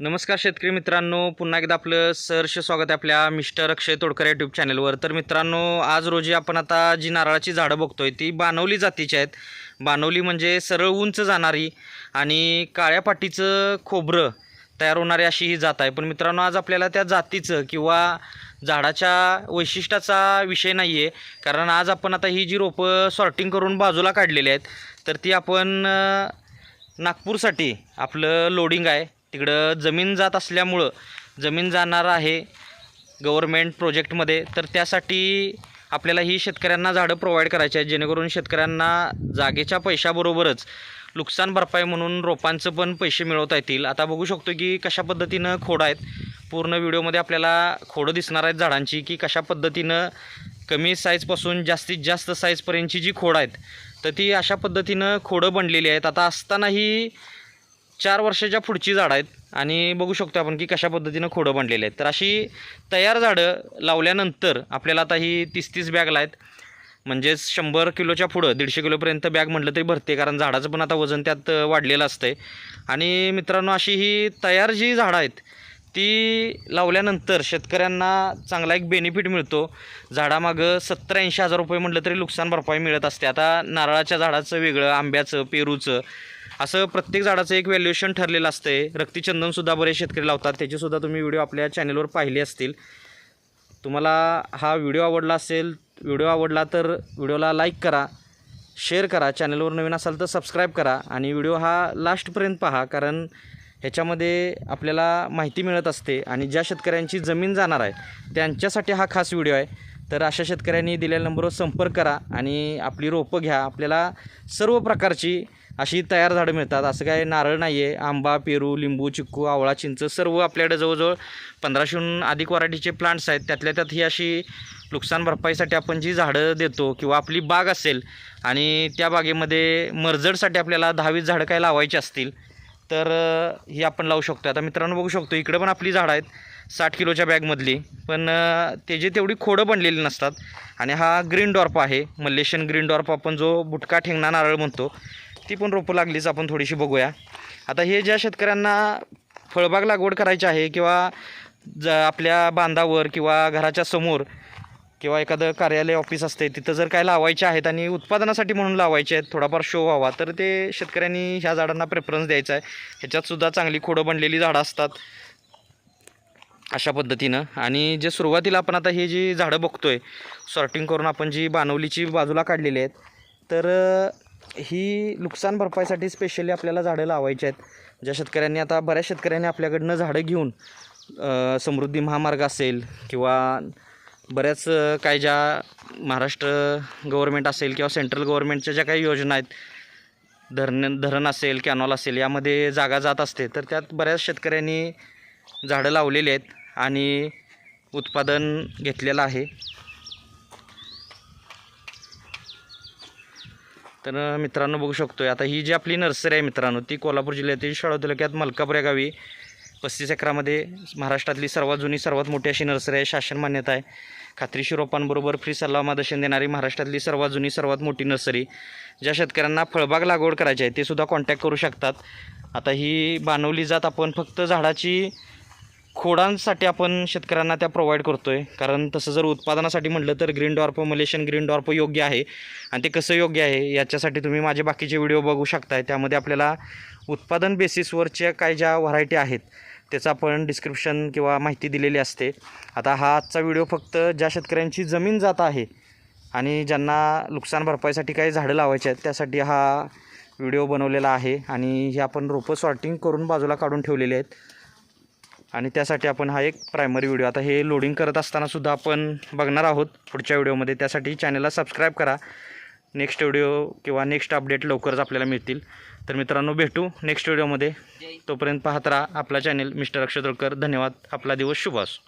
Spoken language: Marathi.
नमस्कार शेतकरी मित्रांनो पुन्हा एकदा आपलं सहर्ष स्वागत आहे आपल्या मिस्टर अक्षय तोडकर यूट्यूब चॅनलवर तर मित्रांनो आज रोजी आपण आता जी नारळाची झाडं बघतोय ती बानवली जातीची आहेत. बानवली म्हणजे सरळ उंच जाणारी आणि काळ्या पाटीचं खोबरं तयार होणारी अशी ही जात आहे. पण मित्रांनो आज आपल्याला त्या जातीचं किंवा झाडाच्या वैशिष्ट्याचा विषय नाही आहे कारण आज आपण आता ही जी रोपं सॉर्टिंग करून बाजूला काढलेली आहेत तर ती आपण नागपूरसाठी आपलं लोडिंग आहे. तिकडं जमीन जात असल्यामुळं जमीन जाणार आहे गव्हर्मेंट प्रोजेक्टमध्ये. तर त्यासाठी आपल्याला ही शेतकऱ्यांना झाडं प्रोव्हाइड करायची आहेत. जेणेकरून शेतकऱ्यांना जागेच्या पैशाबरोबरच नुकसान भरपाई म्हणून रोपांचं पण पैसे मिळवता येतील. आता बघू शकतो की कशा पद्धतीनं खोडं आहेत. पूर्ण व्हिडिओमध्ये आपल्याला खोडं दिसणार आहेत झाडांची की कशा पद्धतीनं कमी साईजपासून जास्तीत जास्त साईजपर्यंतची जी खोडं आहेत तर ती अशा पद्धतीनं खोडं बनलेली आहेत. आता असतानाही चार वर्षाच्या पुढची झाडं आहेत आणि बघू शकतो आपण की कशा पद्धतीनं खोडं बनलेले आहेत. तर अशी तयार झाडं लावल्यानंतर आपल्याला आता ही तीस तीस बॅग आहेत. म्हणजेच शंभर किलोच्या पुढं दीडशे किलोपर्यंत बॅग म्हटलं तरी भरते कारण झाडाचं पण आता वजन त्यात वाढलेलं वाढलेलं आहे आणि मित्रांनो अशी ही तयार जी झाडं आहेत ती लावल्यानंतर शेतकऱ्यांना चांगला एक बेनिफिट मिळतो. झाडामागं सत्तर ऐंशी हजार रुपये म्हटलं तरी नुकसान भरपाई मिळत असते. आता नारळाच्या झाडाचं वेगळं आंब्याचं पेरूचं असं प्रत्येक झाडाचं एक व्हॅल्युएशन ठरलेलं असतंय रक्तीचंदनसुद्धा बरेच शेतकरी लावतात. त्याचीसुद्धा तुम्ही व्हिडिओ आपल्या चॅनलवर पाहिले असतील. तुम्हाला हा व्हिडिओ आवडला असेल व्हिडिओ आवडला तर व्हिडिओला लाईक करा शेअर करा. चॅनलवर नवीन असाल तर सबस्क्राईब करा आणि व्हिडिओ हा लास्टपर्यंत पहा कारण ह्याच्यामध्ये आपल्याला माहिती मिळत असते आणि ज्या शेतकऱ्यांची जमीन जाणार आहे त्यांच्यासाठी हा खास व्हिडिओ आहे. तर अशा शेतकऱ्यांनी दिलेल्या नंबरवर संपर्क करा आणि आपली रोपं घ्या. आपल्याला सर्व प्रकारची अशी तयार झाडं मिळतात. असं काय नारळ नाही आहे आंबा पेरू लिंबू चिक्कू आवळा चिंच सर्व आपल्याकडे जवळजवळ पंधराशेहून अधिक व्हरायटीचे प्लांट्स आहेत. त्यातल्या त्यात ही अशी नुकसान भरपाईसाठी आपण जी झाडं देतो किंवा आपली बाग असेल आणि त्या बागेमध्ये मर्जडसाठी आपल्याला दहावीस झाडं काय लावायची असतील तर ही आपण लावू शकतो आता मित्रांनो बघू शकतो इकडं पण आपली झाडं आहेत साठ किलोच्या बॅगमधली. पण त्याची तेवढी खोडं बनलेली नसतात. आणि हा ग्रीन डॉर्प आहे मल्लेशियन ग्रीन डॉर्प. आपण जो बुटका ठेंगणा नारळ म्हणतो ती पण रोपं लागलीच आपण थोडीशी बघूया. आता हे ज्या शेतकऱ्यांना फळबाग लागवड करायची आहे किंवा ज आपल्या बांधावर किंवा घराच्या समोर किंवा एखादं कार्यालय ऑफिस असते तिथं जर काय लावायचे आहेत आणि उत्पादनासाठी म्हणून लावायचे आहेत थोडाफार शो व्हावा तर ते शेतकऱ्यांनी ह्या झाडांना प्रेफरन्स द्यायचा आहे. ह्याच्यातसुद्धा चांगली खोडं बनलेली झाडं असतात. अशा पद्धतीनं. आणि जे सुरुवातीला आपण आता हे जी झाडं बघतो आहे सॉर्टिंग करून आपण जी बानवलीची बाजूला काढलेली आहेत तर ही नुकसान भरपाईसाठी स्पेशली आपल्याला झाडं लावायची आहेत. ज्या शेतकऱ्यांनी आता बऱ्याच शेतकऱ्यांनी आपल्याकडनं झाडं घेऊन समृद्धी महामार्ग असेल किंवा बऱ्याच काही काय ज्या महाराष्ट्र गव्हर्मेंट असेल किंवा सेंट्रल गव्हर्मेंटच्या ज्या काही योजना आहेत धरण धरण असेल कॅनॉल असेल यामध्ये जागा जात असते तर त्यात बऱ्याच शेतकऱ्यांनी झाडं लावलेली आहेत आणि उत्पादन घेतलेलं आहे. तर मित्रांनो बघू शकतो आता ही जी आपली नर्सरी आहे मित्रांनो ती कोल्हापूर जिल्ह्यातील शाळा तालुक्यात मलकापूर या गावी पस्तीस एकरामध्ये महाराष्ट्रातली सर्वात जुनी सर्वात मोठी अशी नर्सरी आहे शासन मान्यता आहे. खात्रीशी रोपांबरोबर फ्री सल्ला मार्गदर्शन देणारी महाराष्ट्रातली सर्वात जुनी सर्वात मोठी नर्सरी ज्या शेतकऱ्यांना फळबाग लागवड करायची आहे ते सुद्धा कॉन्टॅक्ट करू शकतात. आता ही बानवली जात आपण फक्त झाडाची खोडांसाठी आपण शेतकऱ्यांना त्या प्रोव्हाइड करतो आहे कारण तसं जर उत्पादनासाठी म्हटलं तर green dorp Malaysian green dorp योग्य आहे. आणि ते कसं योग्य आहे याच्यासाठी तुम्ही माझे बाकीचे व्हिडिओ बघू शकताय. त्यामध्ये आपल्याला उत्पादन बेसिसवरच्या काय ज्या व्हरायटी आहेत त्याचं आपण डिस्क्रिप्शन किंवा माहिती दिलेली असते. आता हा आजचा व्हिडिओ फक्त ज्या शेतकऱ्यांची जमीन जात आहे आणि ज्यांना नुकसान भरपाईसाठी काही झाडं लावायची आहेत त्यासाठी हा व्हिडिओ बनवलेला आहे. आणि हे आपण रोपं सॉर्टिंग करून बाजूला काढून ठेवलेले आहेत. आणि त्यासाठी आपण हा एक प्रायमरी व्हिडिओ आता हे लोडिंग करत असतानासुद्धा आपण बघणार आहोत पुढच्या व्हिडिओमध्ये त्यासाठी चॅनलला सबस्क्राईब करा. नेक्स्ट व्हिडिओ किंवा नेक्स्ट अपडेट लवकरच आपल्याला मिळतील. तर मित्रांनो भेटू नेक्स्ट व्हिडिओमध्ये तोपर्यंत पाहत राहा आपला चॅनल मिस्टर अक्षय धन्यवाद. आपला दिवस शुभ असो.